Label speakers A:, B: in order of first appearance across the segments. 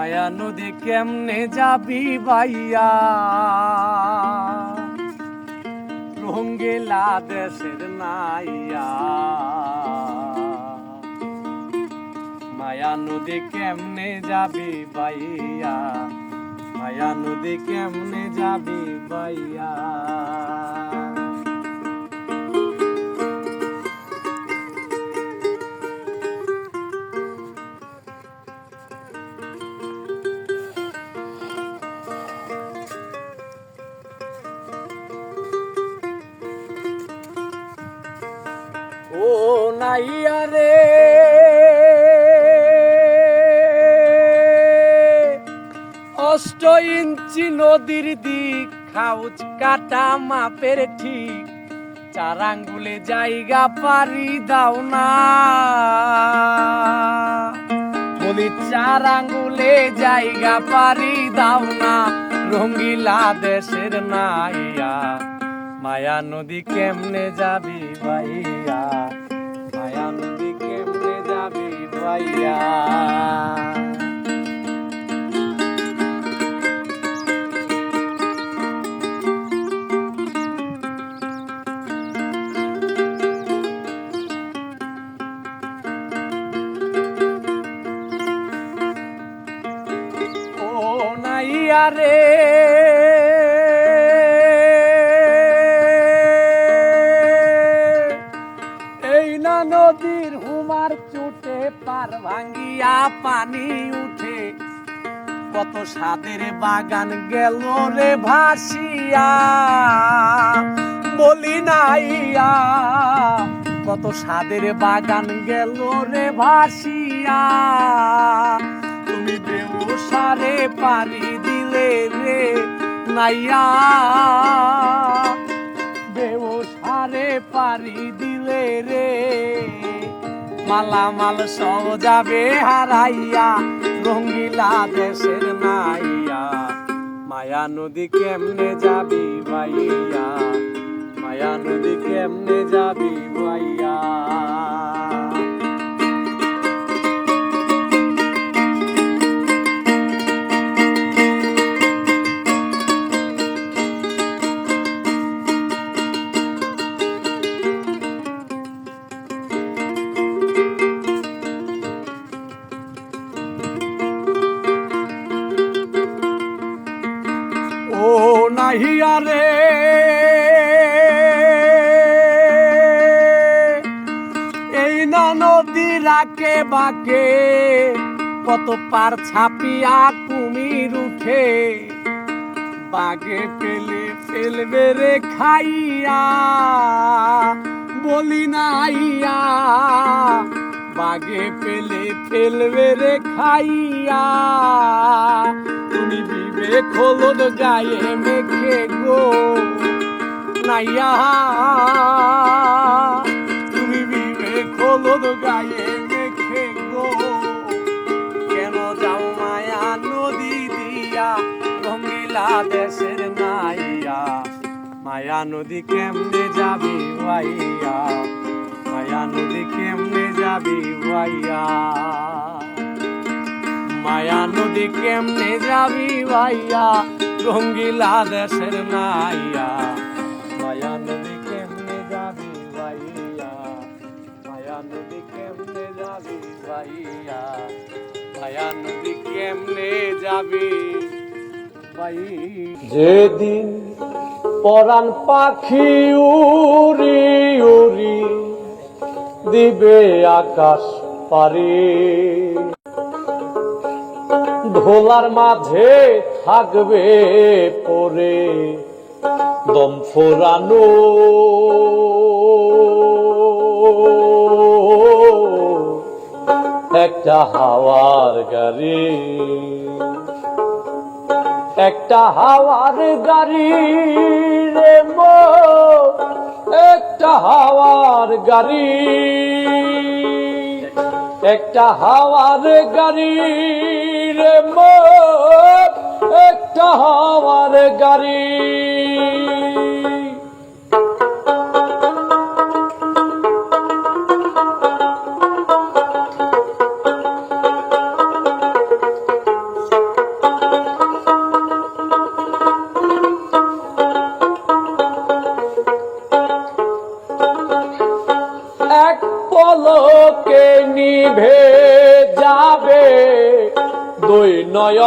A: মায়া নদী কেমনে যাবি বাইয়া রঙ্গেলা দেশের নাইয়া। মায়া নদী কেমনে যাবি বাইয়া মায়া নদী কেমনে যাবি বাইয়া ইঞ্চি নদীর দিক খাউচ কাটা মাপের ঠিক। চার আঙ্গুলে জায়গা পারি দাও না। বলি চার আঙ্গুলে জায়গা পারি দাও না, রঙ্গিলা দেশের নাইয়া। মায়া নদী কেমনে যাবি ভাইয়া? মায়া নদী কেমনে যাবি ভাইয়া? পার ভাঙ্গিয়া পানি উঠে। কত সাদের বাগান গেল রে ভাসিয়া। বলি নাইয়া কত সাদের বাগান গেল রে ভাসিয়া। তুমি বেউসারে পারি দিলে রে নাইয়া। বেউসারে পারি দিলে রে মালামাল সব যাবে হারাইয়া, রঙ্গিলা দেশের নাইয়া মায়া নদী কেমনে যাবি ভাইয়া? মায়া নদী কেমনে যাবি ভাইয়া? রাকে বাকে কত পার ছাপিয়া কুমির উঠে। বাগে পেলে ফেলবে রে খাইয়া, বলি নাইয়া। বাগে পেলে ফেলবে রে খাইয়া, তুমি বিবেক হলুদ গায়ে মেখে গো। নাইয়া, তুমি বিবেক হলুদ গায়ে নদী কেমনে যাবি ভাইয়া? মায়া নদী কেমনে যাবি ভাইয়া? মায়া নদী কেমনে যাবি ভাইয়া? রঙ্গিলা দেশের নাইয়া মায়া নদী কেমনে যাবি ভাইয়া? মায়া নদী কেমনে যাবি ভাইয়া? মায়া নদী কেমনে যাবি ভাই যেদিন পরাণ পাখি উড়ি উড়ি দিবে আকাশ পারি। ধোলার মাঝে থাকবে পরে দম ফোরানো। একটা হাওয়ার গাড়ি। একটা হাওয়ার গাড়ি রে মো, একটা হাওয়ার গাড়ি। একটা হাওয়ার গাড়ি রে মো, একটা হাওয়ার গাড়ি।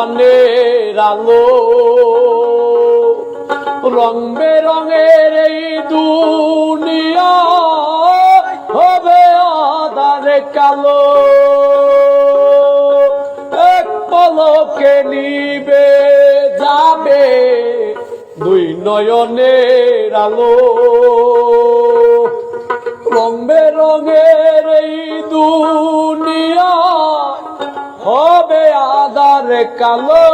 A: নয়নের আলো, রং বেরঙের এই দুনিয়া হবে আদারে কালো। এক পলকে নিবে, যাবে দুই নয়নের আলো। রং বেরঙের এই দুনিয়া হবে কালো।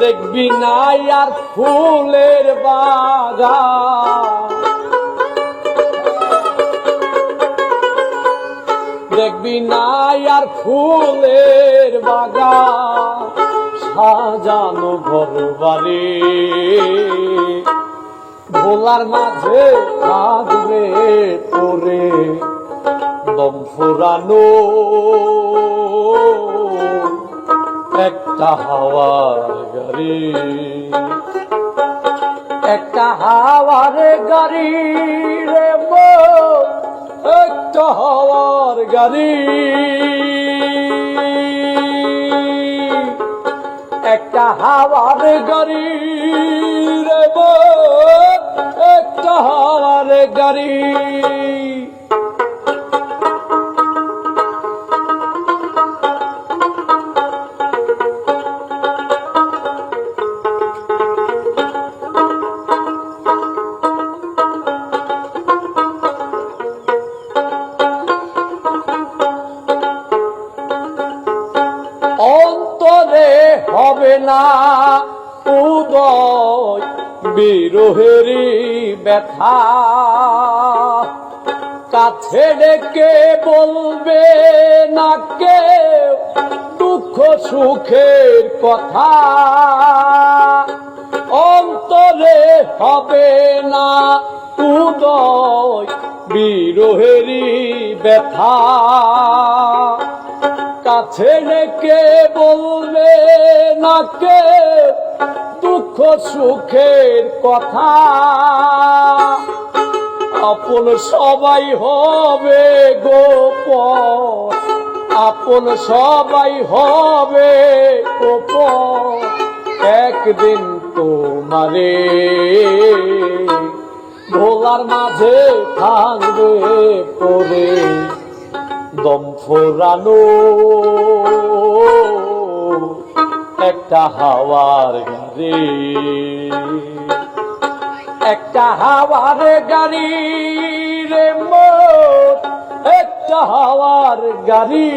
A: দেখবি নাই আর ফুলের বাগা দেখবি নাই আর ফুলের বাগা সাজানো ঘর বাড়ি ভোলার মাঝে থাকবে পরে দম ফুরানো। একটা হাওয়ার গাড়ি। একটা হাওয়ার গাড়ি রে একটা হাওয়ার গাড়ি। একটা হাওয়ার গাড়ি রে একটা হাওয়ার গাড়ি। হবে না। উদয় বিরোহেরই ব্যথা। কাছে ডেকে বলবে না কে দুঃখ সুখের কথা। অন্তরে হবে না উদয় বিরোহেরই ব্যথা। কাছে ডেকে বলবে না কে দুঃখ সুখের কথা। আপন সবাই হবে গোপ আপন সবাই হবে গোপ একদিন তোমারে ভোলার মাঝে থাকবে পরে দম ফোরানো একটা হাওয়ার গাড়ি। একটা হাওয়ার গাড়ি রে একটা হাওয়ার গাড়ি।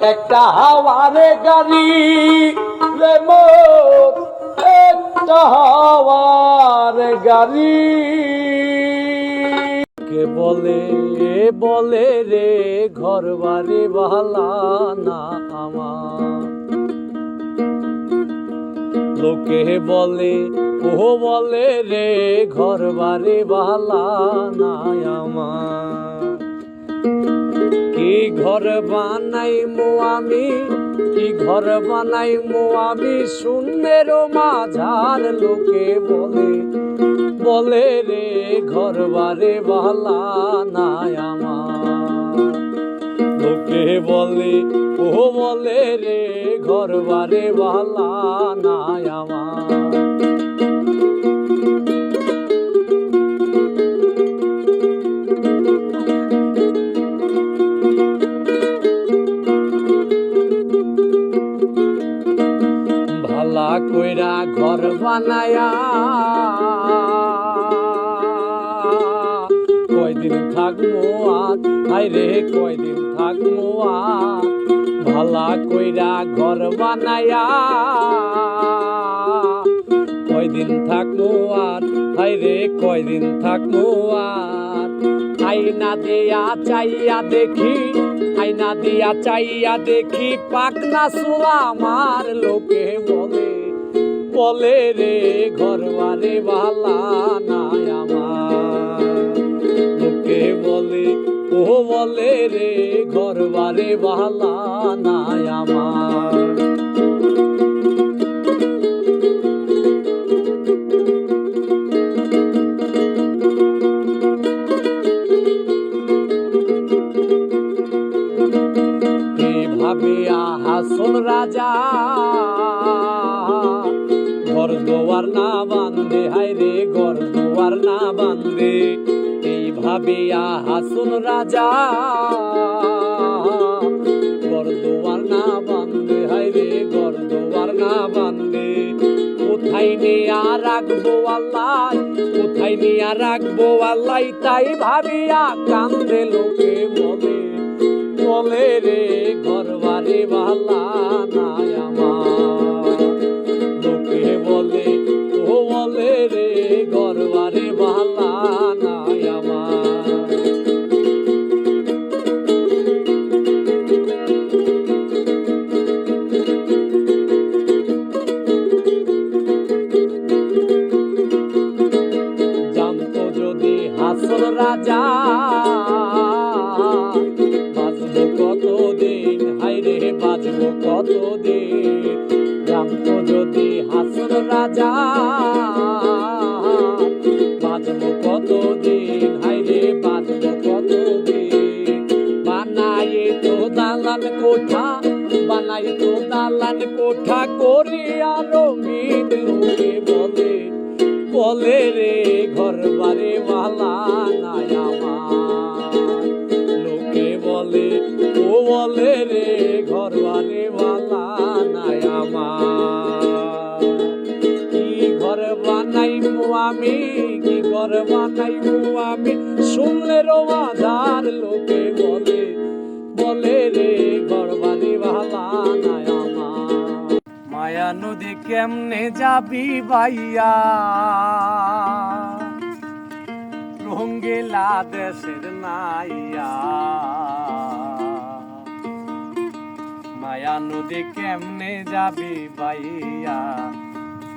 A: একটা হাওয়ার গাড়ি রে একটা হাওয়ার গাড়ি। কে বলে বলে রে ঘর বাড়ি বালা না আমার। লোকে বলে ও বলে রে ঘর বাড়ি বালা নাই আমার। কি ঘর বানাই মো আমি, কি ঘর বানাই মো আমি, শূন্যের মাঝার লোকে বলে বলে রে, ঘর বারে বালা নাই আমার। লোকে বলে ও বলে রে, ঘর বারে বালা নাই আমার। ভালা কইরা ঘর বানায়া থাকব আর হাই রে, কয়দিন থাকব আর ভালা কইরা ঘর বানায়া। কয়দিন থাকব আর হাই রে, কয়দিন থাকব আর আইনা দিয়া চাইয়া দেখি আইনা দিয়া চাইয়া দেখি পাকনা সুলা আমার লোকে বলে। বলে রে, ঘরবারে বালা নাই আমার। লোকে বলে? ও বলে রে, ঘর বারে বালা নাই আমার। আহাসন রাজা, ঘর দোয়ার না বান্ধে হাই রে ভাবিয়া হাসুন রাজা। ঘর দোয়ার না বান্ধে হায় রে ঘর দোয়ার না বান্ধে কোথায় নিয়া রাখব আল্লাহ, কোথায় নিয়া রাখব আল্লাহ, তাই ভাবিয়া কান্দে লোকে বলে বলে রে ঘর বাড়ি ভালা নাই। রাজা। বাজবো কতদিন? হাইরে বাজবো কতদিন? জানতো যদি হাসল রাজা। বাজবো কতদিন? হাইরে বাজবো কতদিন? বানাই তো দালান কোঠা, বানাই তো দালান কোঠা করিয়া। আমি কি ঘর বানাইমু আমি? শুনলে রোমাদার লোকে বলে বলে রে বাড়ি ভালা নাই মায়া নদী কেমনে যাবি বাইয়া রঙ্গেলা দেশের নাইয়া। মায়া নদী কেমনে যাবি বাইয়া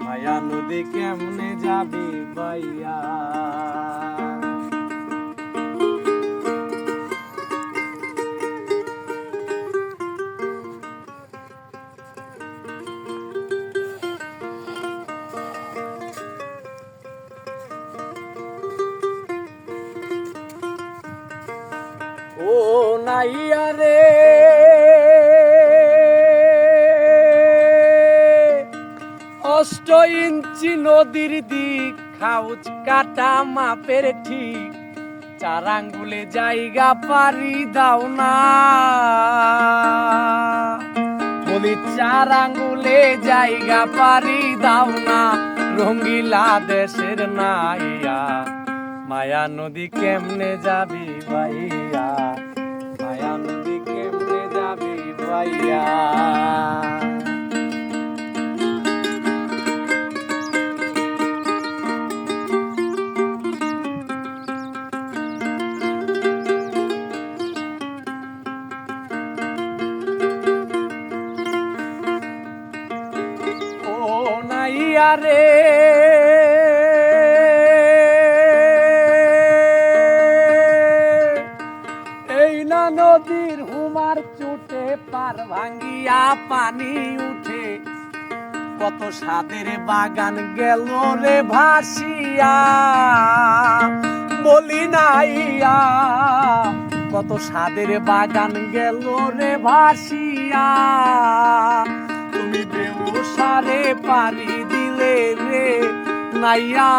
A: মায়া নদী কেমনে যাবি বাইয়া অষ্ট ইঞ্চি নদীর দিক খাউচ কাটা মাপের ঠিক। চার আঙ্গুলে জায়গা পারি দাও না। বলি চার আঙ্গুলে জায়গা পারি দাও না, রঙ্গিলা দেশের নাইয়া। মায়া নদী কেমনে যাবি ভাইয়া? মায়া নদী কেমনে যাবি ভাইয়া? এই না নদীর হুমার চুটে পার ভাঙ্গিয়া পানি উঠে। কত সাদের বাগান গেল রে ভাসিয়া। বলি নাইয়া কত সাদের বাগান গেল রে ভাসিয়া। তুমি বেউসারে পানি দিলে রে নাইয়া।